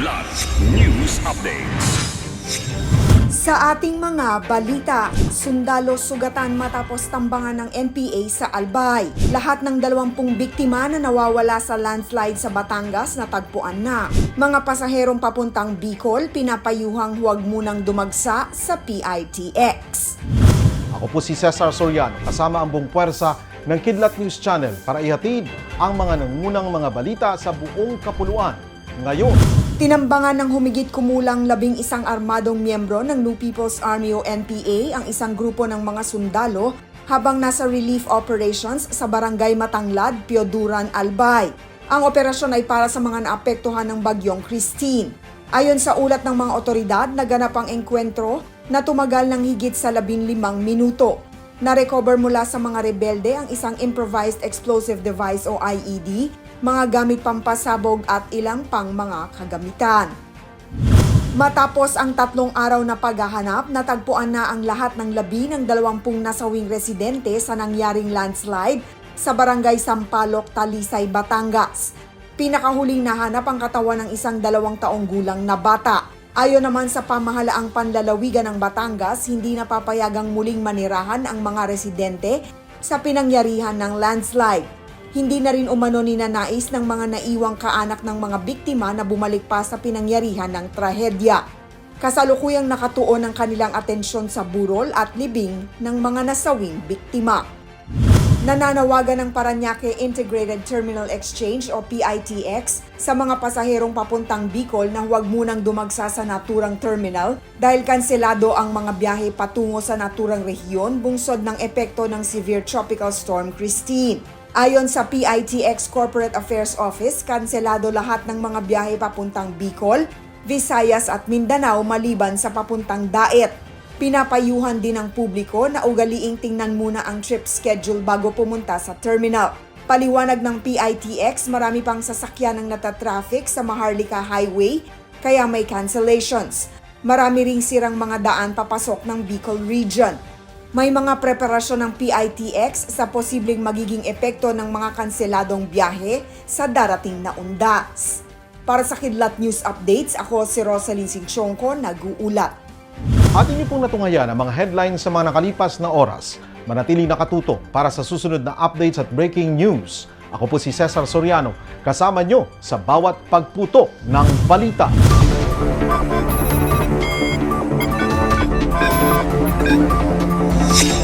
Kidlat News Updates. Sa ating mga balita, sundalo sugatan matapos tambangan ng NPA sa Albay. Lahat ng 20 biktima na nawawala sa landslide sa Batangas natagpuan na. Mga pasaherong papuntang Bicol pinapayuhang huwag munang dumagsa sa PITX. Ako po si Cesar Soriano, kasama ang buong puwersa ng Kidlat News Channel para ihatid ang mga nangunang mga balita sa buong kapuluan. Ngayon, Tinambangan ng humigit kumulang labing isang armadong miyembro ng New People's Army o NPA ang isang grupo ng mga sundalo habang nasa relief operations sa barangay Matanglad, Pioduran, Albay. Ang operasyon ay para sa mga naapektuhan ng bagyong Christine. Ayon sa ulat ng mga otoridad, naganap ang engkwentro na tumagal ng higit sa labing limang minuto. Na-recover mula sa mga rebelde ang isang improvised explosive device o IED, mga gamit pampasabog at ilang pang mga kagamitan. Matapos ang tatlong araw na paghahanap, natagpuan na ang lahat ng labi ng dalawampung nasawing residente sa nangyaring landslide sa barangay Sampaloc, Talisay, Batangas. Pinakahuling nahanap ang katawan ng isang dalawang taong gulang na bata. Ayon naman sa pamahalaang panlalawigan ng Batangas, hindi napapayagang muling manirahan ang mga residente sa pinangyarihan ng landslide. Hindi na rin umano ninanais ng mga naiwang kaanak ng mga biktima na bumalik pa sa pinangyarihan ng trahedya. Kasalukuyang nakatuon ang kanilang atensyon sa burol at libing ng mga nasawing biktima. Nananawagan ng Paranaque Integrated Terminal Exchange o PITX sa mga pasaherong papuntang Bicol na huwag munang dumagsa sa naturang terminal dahil kanselado ang mga biyahe patungo sa naturang rehiyon bungsod ng epekto ng severe tropical storm Christine. Ayon sa PITX Corporate Affairs Office, kanselado lahat ng mga biyahe papuntang Bicol, Visayas at Mindanao maliban sa papuntang Daet. Pinapayuhan din ng publiko na ugaliing tingnan muna ang trip schedule bago pumunta sa terminal. Paliwanag ng PITX, marami pang sasakyan ang natatraffic sa Maharlika Highway, kaya may cancellations. Marami ring sirang mga daan papasok ng Bicol Region. May mga preparasyon ng PITX sa posibleng magiging epekto ng mga kanseladong biyahe sa darating na undas. Para sa Kidlat News Updates, ako si Rosalyn Singchongko, nag-uulat. atin niyo pong natungayan ang mga headlines sa mga nakalipas na oras. Manatiling nakatuto para sa susunod na updates at breaking news. Ako po si Cesar Soriano, kasama nyo sa bawat pagputo ng balita. Thank you. Castro.